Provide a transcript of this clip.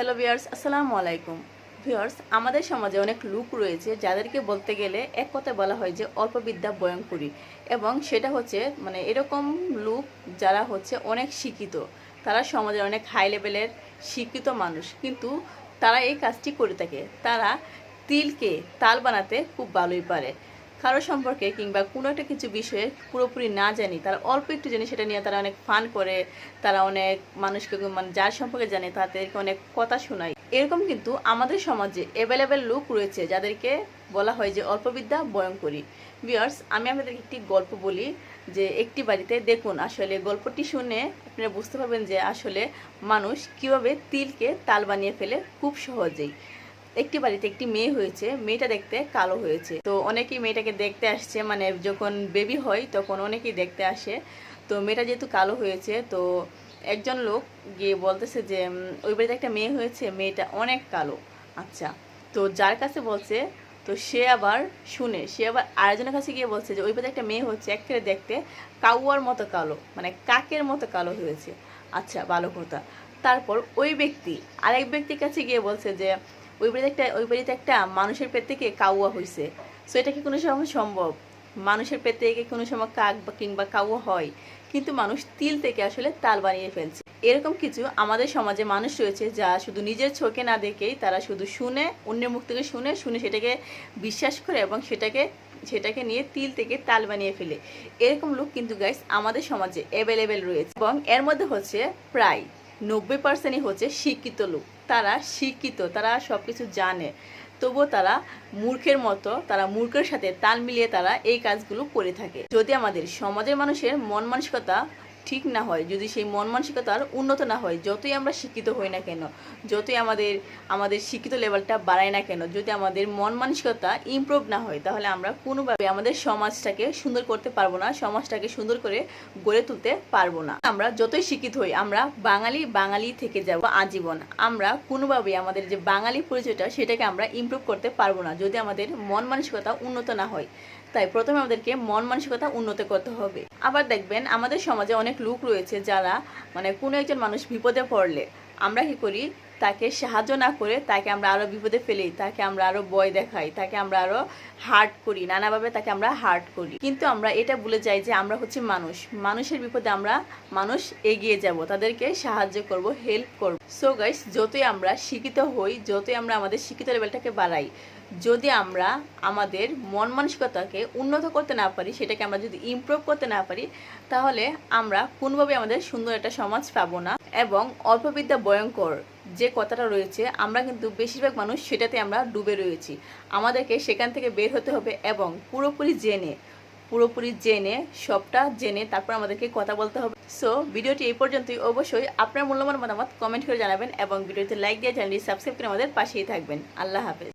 Hello viewers আসসালামু আলাইকুম viewers আমাদের সমাজে অনেক লোক রয়েছে যাদেরকে বলতে গেলে এক কথায় বলা হয় যে অল্প বিদ্যা ভয়ঙ্করী এবং সেটা হচ্ছে মানে এরকম লোক যারা হচ্ছে অনেক শিক্ষিত। তারা সমাজের অনেক হাই লেভেলের শিক্ষিত মানুষ। কিন্তু তারা এই কাজটি করে থাকে। তারা তিলকে তাল বানাতে খুব ভালোই পারে। কারও সম্পর্কে কিংবা কোনো একটা কিছু বিষয়ে পুরোপুরি না জানি, তারা অল্প একটু জানি, সেটা নিয়ে তারা অনেক ফান করে, তারা অনেক মানুষকে মানে যার সম্পর্কে জানে তাদেরকে অনেক কথা শোনায়। এরকম কিন্তু আমাদের সমাজে অ্যাভেলেবেল লোক রয়েছে যাদেরকে বলা হয় যে অল্পবিদ্যা ভয়ঙ্করী বিয়ার্স আমি আপনাদের একটি গল্প বলি যে একটি বাড়িতে দেখুন, আসলে গল্পটি শুনে আপনারা বুঝতে পারবেন যে আসলে মানুষ কীভাবে তিলকে তাল বানিয়ে ফেলে খুব সহজেই। একটি বাড়িতে একটি মেয়ে হয়েছে, মেয়েটা দেখতে কালো হয়েছে। তো অনেকেই মেয়েটাকে দেখতে আসছে মানে যখন বেবি হয় তখন অনেকেই দেখতে আসে। তো মেয়েটা যেহেতু কালো হয়েছে, তো একজন লোক গিয়ে বলতেছে যে ওই বাড়িতে একটা মেয়ে হয়েছে, মেয়েটা অনেক কালো। আচ্ছা তো যার কাছে বলছে, তো সে আবার শুনে, সে আবার আরেকজনের কাছে গিয়ে বলছে যে, ওই বাড়িতে একটা মেয়ে হচ্ছে, একেবারে দেখতে কাউয়ার মতো কালো মানে কাকের মতো কালো হয়েছে। আচ্ছা ভালো কথা। তারপর ওই ব্যক্তি, আরেক ব্যক্তির কাছে গিয়ে বলছে যে ওই বাড়িতে একটা ওই বাড়িতে একটা মানুষের পেট থেকে কাউয়া হয়েছে সো এটা কি কোনো সময় সম্ভব? মানুষের পেট থেকে কোনো সময় কাক বা কিংবা কাউয়া হয়, কিন্তু মানুষ তিল থেকে আসলে তাল বানিয়ে ফেলছে। এরকম কিছু আমাদের সমাজে মানুষ রয়েছে যা শুধু নিজের চোখে না দেখেই তারা শুধু শুনে, অন্যের মুখ থেকে শুনে শুনে সেটাকে বিশ্বাস করে এবং সেটাকে সেটাকে নিয়ে তিল থেকে তাল বানিয়ে ফেলে। এরকম লোক কিন্তু গাইস আমাদের সমাজে অ্যাভেলেবেল রয়েছে এবং এর মধ্যে হচ্ছে প্রায় নব্বই পার্সেন্টই হচ্ছে শিক্ষিত লোক। তারা শিক্ষিত, তারা সব কিছু জানে। তবুও তারা মূর্খের মতো, তারা মূর্খের সাথে তাল মিলিয়ে তারা এই কাজগুলো করে থাকে। যদি আমাদের সমাজের মানুষের মন মানসিকতা ঠিক না হয়, যদি সেই মন মানসিকতার উন্নত না হয়, যতই আমরা শিক্ষিত হই না কেন, যতই আমাদের আমাদের শিক্ষিত লেভেলটা বাড়ায় না কেন, যদি আমাদের মন মানসিকতা ইমপ্রুভ না হয়, তাহলে আমরা কোনোভাবে আমাদের সমাজটাকে সুন্দর করতে পারব না, সমাজটাকে সুন্দর করে গড়ে তুলতে পারব না। আমরা যতই শিক্ষিত হই, আমরা বাঙালি বাঙালি থেকে যাব আজীবন। আমরা কোনোভাবেই আমাদের যে বাঙালি পরিচয়টা, সেটাকে আমরা ইমপ্রুভ করতে পারব না, যদি আমাদের মন মানসিকতা উন্নত না হয়। তাই প্রথমে আমাদেরকে মন মানসিকতা উন্নত করতে হবে। আবার দেখবেন, আমাদের সমাজে অনেক লোক রয়েছে যারা মানে কোনো একজন মানুষ বিপদে পড়লে আমরা কি করি তাকে সাহায্য না করে তাকে আমরা আরও বিপদে ফেলি, তাকে আমরা আরও বয় দেখাই, তাকে আমরা আরও হার্ট করি, নানাভাবে তাকে আমরা হার্ট করি। কিন্তু আমরা এটা ভুলে যাই যে আমরা হচ্ছে মানুষ। মানুষের বিপদে আমরা মানুষ এগিয়ে যাব, তাদেরকে সাহায্য করব হেল্প করব। সো গাইস যতই আমরা শিক্ষিত হই, যতই আমরা আমাদের শিক্ষিত লেভেলটাকে বাড়াই, যদি আমরা আমাদের মন মানসিকতাকে উন্নত করতে না পারি, সেটাকে আমরা যদি ইমপ্রুভ করতে না পারি, তাহলে আমরা কোনোভাবে আমাদের সুন্দর একটা সমাজ পাবো না এবং অল্পবিদ্যা ভয়ঙ্কর যে কথাটা রয়েছে, আমরা কিন্তু বেশিরভাগ মানুষ সেটাতে আমরা ডুবে রয়েছি। আমাদেরকে সেখান থেকে বের হতে হবে এবং পুরোপুরি জেনে পুরোপুরি জেনে, সবটা জেনে তারপর আমাদেরকে কথা বলতে হবে। সো ভিডিওটি এই পর্যন্তই। অবশ্যই আপনার মূল্যবান মতামত কমেন্ট করে জানাবেন এবং ভিডিওতে লাইক দিয়ে চ্যানেলটি সাবস্ক্রাইব করে আমাদের পাশেই থাকবেন। আল্লাহ হাফেজ।